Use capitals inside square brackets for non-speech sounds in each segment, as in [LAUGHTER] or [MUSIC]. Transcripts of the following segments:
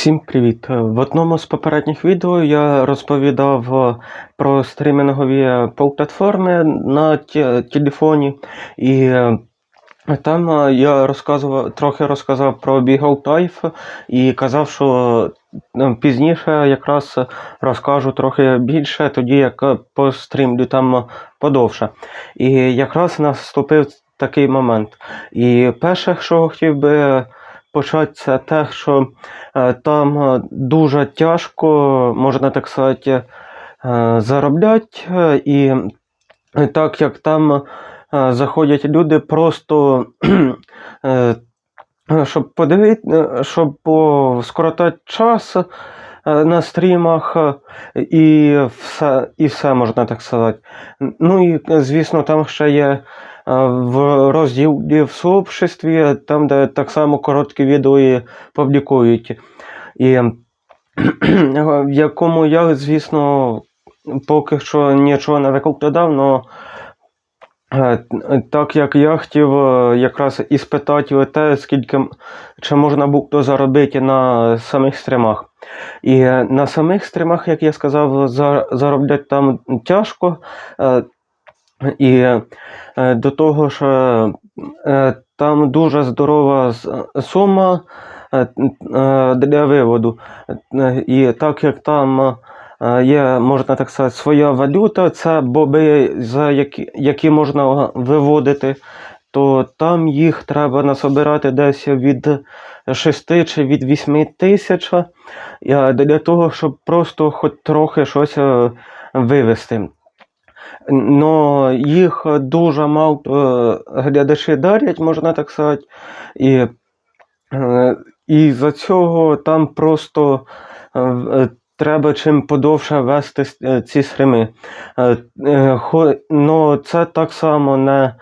Всім привіт! В одному з попередніх відео я розповідав е, про стрімінгові платформи на телефоні, і е, там е, я розказував, трохи розказав про Beagle Life і казав, що е, пізніше якраз розкажу трохи більше, тоді як е, пострімлю там подовше. І якраз наступив такий момент. І перше, що хотів би це те, що Е, Там е, дуже тяжко, можна так сказати, зароблять. е, і е, так як там заходять люди просто, [CLEARS THROAT] щоб подивити, щоб скоротати час на стрімах, е, і все, і все можна так сказати. Ну і, е, звісно, там ще є е, в розділі в сообществі, там, де так само короткі відео і публікують. І в [CLEARS THROAT] якому я, звісно, поки що нічого не викладав, але так як я хотів е, якраз і спитати те, скільки чи можна буде заробити на самих стрімах. І е, на самих стрімах, як я сказав, за- заробляти там тяжко. е, І е, до того ж, там дуже здорова сума для виводу. І так як там є, можна так сказати, своя валюта, це боби, за які, які можна виводити, то там їх треба насобирати десь від 6 чи від 8 тисяч е, для того, щоб просто хоч трохи щось е, вивести. Но їх дуже мало е, глядачі дарять, можна так сказати. І, і за цього там просто треба чим подовше вести е, ці стрими. Е, е, Но це так само не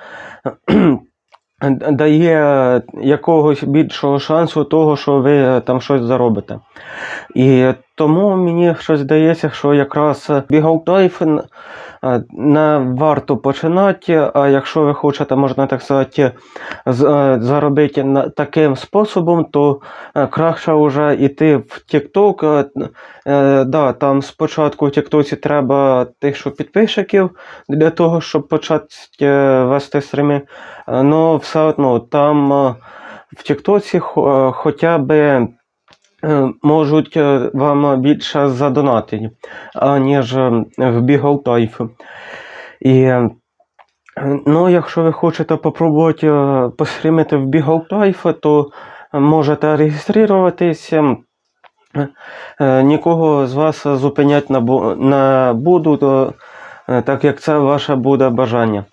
дає якогось більшого шансу того, що ви там щось заробите. І тому мені щось здається, що якраз бігалтайф не варто починати, а якщо ви хочете, можна так сказати, е, заробити таким способом, то е, краще вже йти в TikTok. Е, е, Да, там спочатку в TikTok треба тисячу підписчиків для того, щоб почати е, вести стріми. Ну, все одно там е, в е, хоча б е, можуть е, вам більше задонатити, аніж е, в Type. І е, ну, якщо ви хочете попробувати е, пострімити в Beagle Type, то можете реєструватися. Е, Нікого з вас зупиняти не буду, е, так як це ваше буде бажання.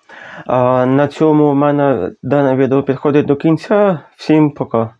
На цьому в мене дане відео підходить до кінця. Всім пока.